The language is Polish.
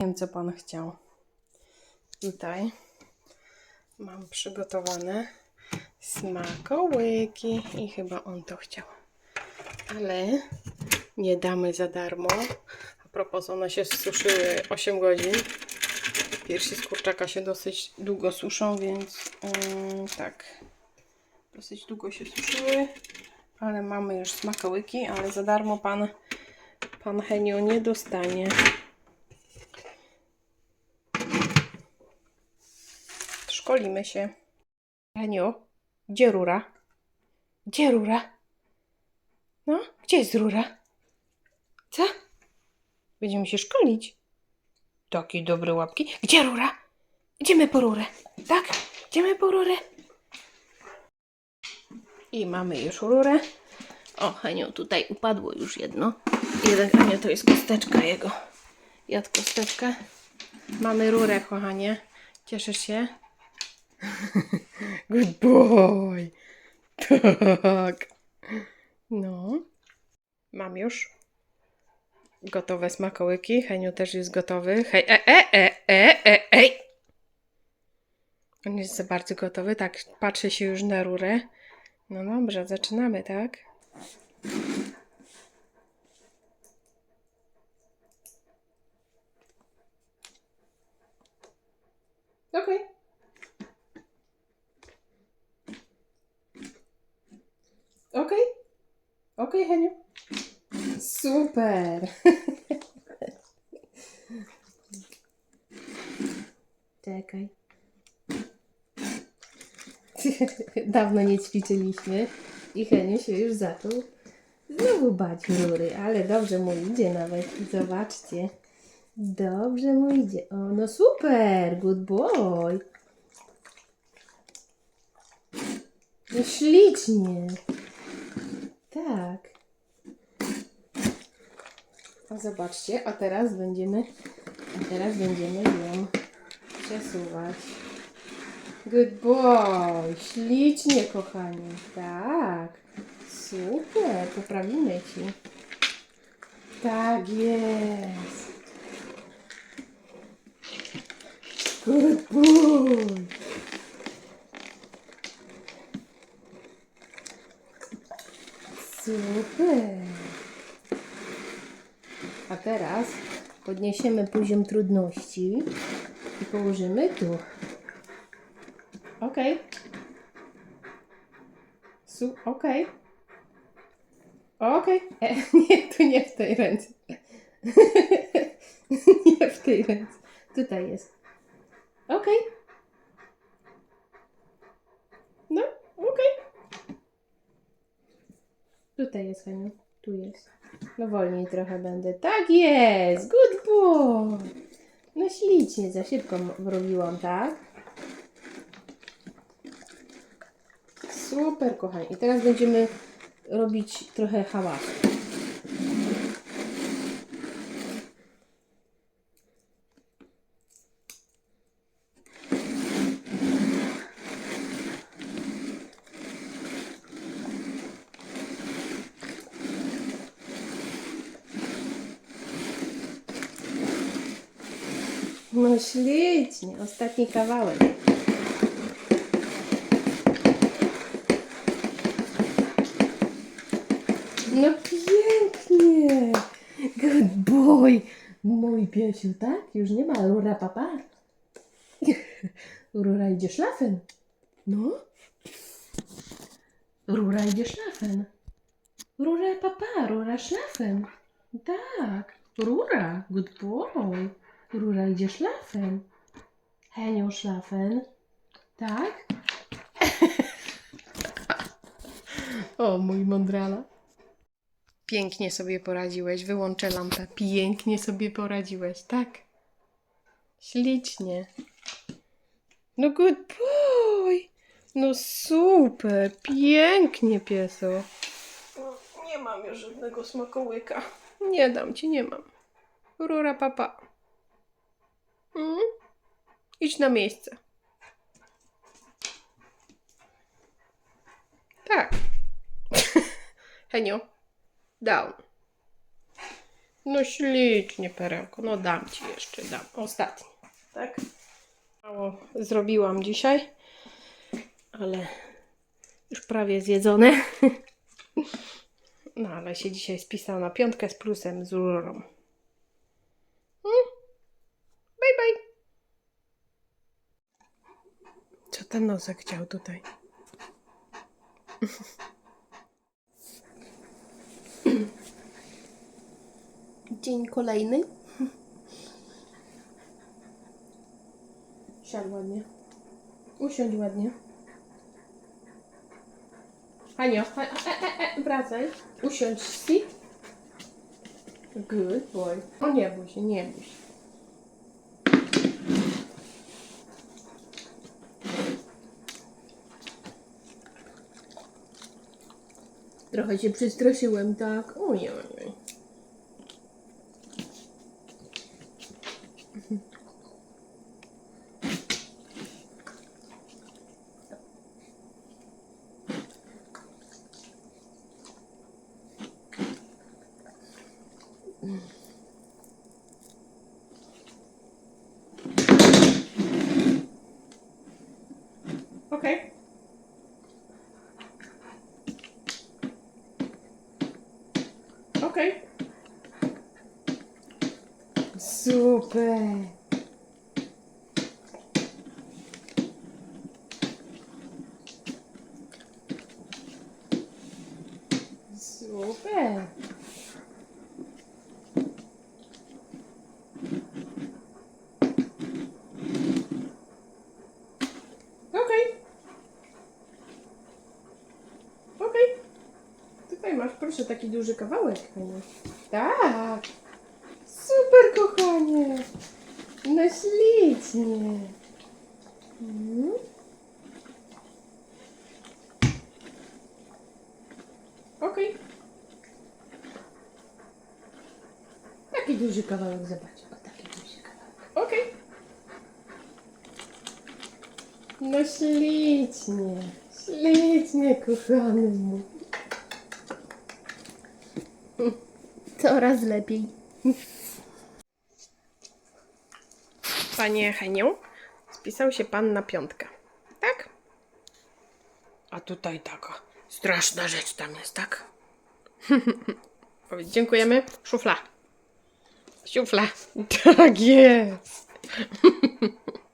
Wiem, co pan chciał. Tutaj mam przygotowane smakołyki i chyba on to chciał. Ale nie damy za darmo. A propos, one się suszyły 8 godzin. Piersi z kurczaka się dosyć długo suszą, więc mm, tak. Dosyć długo się suszyły. Ale mamy już smakołyki, ale za darmo pan, pan Henio nie dostanie. Szkolimy się. Henio, gdzie rura? Gdzie rura? No, gdzie jest rura? Co? Będziemy się szkolić. Takie dobre łapki. Gdzie rura? Idziemy po rurę. Tak? Idziemy po rurę. I mamy już rurę. O, Henio, tutaj upadło już jedno. Jeden, nie, to jest kosteczka jego. Jadł kosteczkę. Mamy rurę, kochanie. Cieszysz się? Good boy. Tak. No. Mam już gotowe smakołyki. Heniu też jest gotowy. Hej, e, e, e, e, e, ej. On jest za bardzo gotowy. Tak, patrzy się już na rurę. No dobrze, zaczynamy, tak? Okej. Okej. Okej, Heniu. Super. Czekaj. Dawno nie ćwiczyliśmy i Heniu się już zaczął znowu bać rury, ale dobrze mu idzie nawet. Zobaczcie. Dobrze mu idzie. O, no super, good boy. No ślicznie. Tak. A zobaczcie, a teraz będziemy, a teraz będziemy ją przesuwać. Good boy, ślicznie kochanie. Tak, super, poprawimy ci. Tak jest. Good boy. Super. A teraz podniesiemy poziom trudności i położymy tu. Ok. Su, ok. Ok. E, nie, tu nie w tej ręce. nie w tej ręce. Tutaj jest. Ok. No, ok. Tutaj jest, Heniu. Tu jest. No wolniej trochę będę. Tak jest! Good boy! No ślicznie, za szybko robiłam, tak? Super, kochani. I teraz będziemy robić trochę hałasu. No ślicznie. Ostatni kawałek. No pięknie. Good boy. Mój piesiu, tak? Już nie ma rura papa. Rura idzie szlafen. No. Rura idzie szlafen. Rura papa, rura szlafen. Tak. Rura, good boy. Rura idzie szlafen. Henio szlafen. Tak? o, mój mądrala. Pięknie sobie poradziłeś. Wyłączę lampę. Pięknie sobie poradziłeś, tak? Ślicznie. No good boy. No super. Pięknie, pieso. Nie mam już żadnego smakołyka. Nie dam ci, nie mam. Rura papa. Mm? Idź na miejsce. Tak. Henio, down. No ślicznie, perełko. No dam ci jeszcze, dam. Ostatni. Tak? Mało zrobiłam dzisiaj, ale już prawie zjedzone. No ale się dzisiaj spisał na piątkę z plusem z rurą. Mm. Bye bye. Co ten nosek chciał tutaj? Dzień kolejny. Siadł ładnie. Usiądź ładnie. Hanio, ha, e, e, wracaj. Usiądź, sit. Good boy. O nie bój się, nie bój się. Trochę się przestraszyłem, tak? Ojej, Super. Super. Tutaj masz, proszę, taki duży kawałek. Hania. Tak. Super, kochanie. No ślicznie. Mhm. Okej. Taki duży kawałek, zobacz. O, taki duży kawałek. Okej. No ślicznie. Ślicznie, kochany mój. Coraz lepiej. Panie Heniu, spisał się pan na piątkę, tak? A tutaj taka straszna rzecz tam jest, tak? Dziękujemy. Szufla. Szufla. Tak jest.